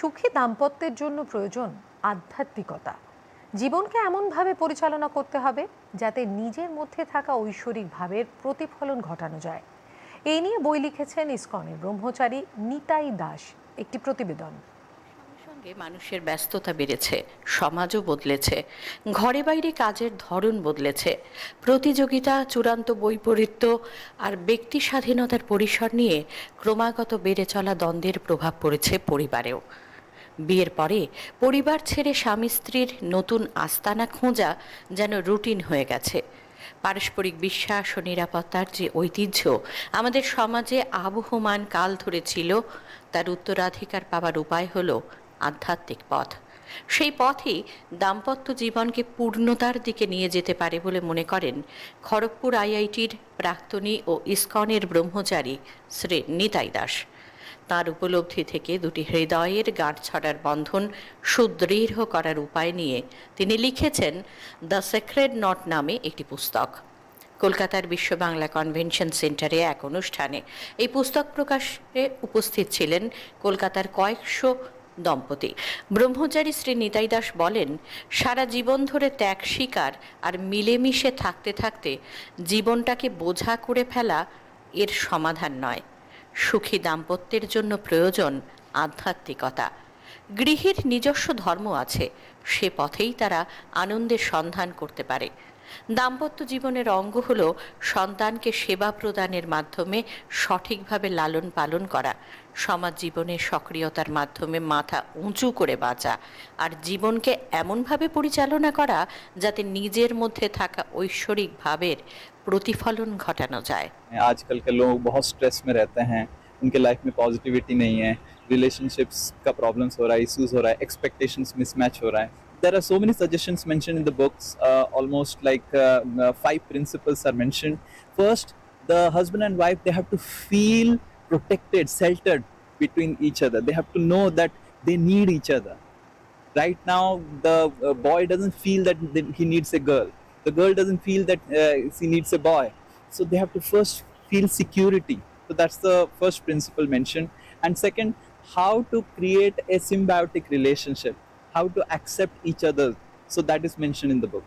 সুখী দাম্পত্যের জন্য প্রয়োজন আধ্যাত্মিকতা। জীবনকে এমনভাবে পরিচালনা করতে হবে যাতে নিজের মধ্যে থাকা ঐশ্বরিক ভাবের প্রতিফলন ঘটানো যায়। এই নিয়ে বই লিখেছেন ইসকনের ব্রহ্মচারী নিতাই দাস, একটি প্রতিবেদন। সঙ্গে মানুষের ব্যস্ততা বেড়েছে, সমাজও বদলেছে, ঘরে বাইরে কাজের ধরন বদলেছে, প্রতিযোগিতা, চূড়ান্ত বৈপরীত্য আর ব্যক্তি স্বাধীনতার পরিসর নিয়ে ক্রমাগত বেড়ে চলা দ্বন্দ্বের প্রভাব পড়েছে পরিবারেও। বিয়ের পরে পরিবার ছেড়ে স্বামী স্ত্রীর নতুন আস্তানা খোঁজা যেন রুটিন হয়ে গেছে। পারস্পরিক বিশ্বাস ও নিরাপত্তার যে ঐতিহ্য আমাদের সমাজে আবহমান কাল ধরে ছিল তার উত্তরাধিকার পাওয়ার উপায় হল আধ্যাত্মিক পথ। সেই পথই দাম্পত্য জীবনকে পূর্ণতার দিকে নিয়ে যেতে পারে বলে মনে করেন খড়গপুর আইআইটির প্রাক্তনী ও ইস্কনের ব্রহ্মচারী শ্রী নিতাই দাস। তার উপলব্ধি থেকে দুটি হৃদয়ের গাঁট ছড়ার বন্ধন সুদৃঢ় করার উপায় নিয়ে তিনি লিখেছেন দ্য সেক্রেড নট নামে একটি পুস্তক। কলকাতার বিশ্ব বাংলা কনভেনশন সেন্টারে এক অনুষ্ঠানে এই পুস্তক প্রকাশে উপস্থিত ছিলেন কলকাতার কয়েকশো দম্পতি। ব্রহ্মচারী শ্রী নিতাই দাস বলেন, সারা জীবন ধরে ত্যাগ, স্বীকার আর মিলেমিশে থাকতে থাকতে জীবনটাকে বোঝা করে ফেলা এর সমাধান নয়। সুখী দাম্পত্যের জন্য প্রয়োজন আধ্যাত্মিকতা। গৃহীর নিজস্ব ধর্ম আছে, সে পথেই তারা আনন্দের সন্ধান করতে পারে। দাম্পত্য জীবনের অঙ্গ হল সন্তানকে সেবা প্রদানের মাধ্যমে সঠিকভাবে লালন পালন করা সমাজ জীবনে সক্রিয়তার মাধ্যমে মাথা উঁচু করে বাঁচা আর জীবনকে এমনভাবে পরিচালনা করা যাতে নিজের মধ্যে থাকা ঐশ্বরিক ভাবের প্রতিফলন ঘটানো যায় आजकल के लोग बहुत स्ट्रेस में रहते हैं उनके लाइफ में पॉजिटिविटी नहीं है रिलेशनशिप्स का प्रॉब्लम्स हो रहा है इश्यूज हो रहा है एक्सपेक्टेशंस मिसमैच हो रहा है there are so many suggestions mentioned in the books uh, almost like uh, uh, five principles are mentioned. First the husband and wife they have to feel protected sheltered between each other. They have to know that they need each other. Right now the uh, boy doesn't feel that th- he needs a girl. The girl doesn't feel that uh, she needs a boy. So they have to first feel security. So that's the first principle mentioned. And second how to create a symbiotic relationship how to accept each other. So that is mentioned in the book